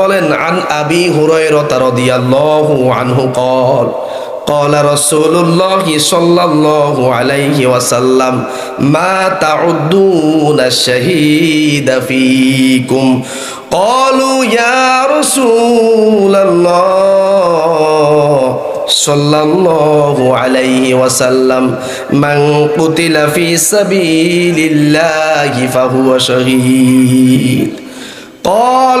বলেন আন আবি হুরায়রা রাদিয়াল্লাহু আনহু قال قال رسول الله صلى الله عليه وسلم ما تعدون الشهيد فيكم قالوا يا رسول الله صلى الله عليه وسلم من قتل في سبيل الله فهو شهيد قال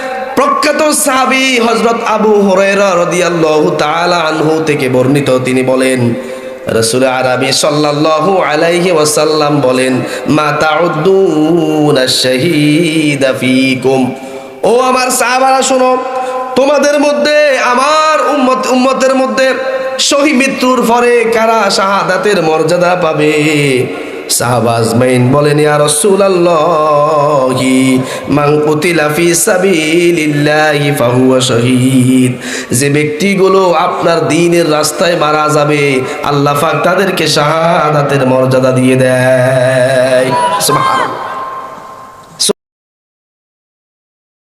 প্রখ্যাত সাহাবি হজরত আবু আনহু থেকে বর্ণিত, তিনি বলেন, রসুল আরবি সাল্লাল্লাহু আলাইহি ওয়াসাল্লাম বলেন, মা তাউদ্দুনা শাহীদা ফীকুম। ও আমার সাহাবারা, শোনো, তোমাদের মধ্যে, আমার উম্মত, উম্মতের মধ্যে শহীদ মৃত্যুর পরে কারা শাহাদাতের মর্যাদা পাবে? ফি সাবিলিল্লাহি শহীদ। যে ব্যক্তিগুলো আপনার দ্বীনের রাস্তায় মারা যাবে, আল্লাহ তাদেরকে শাহাদাতের মর্যাদা দিয়ে দেয়।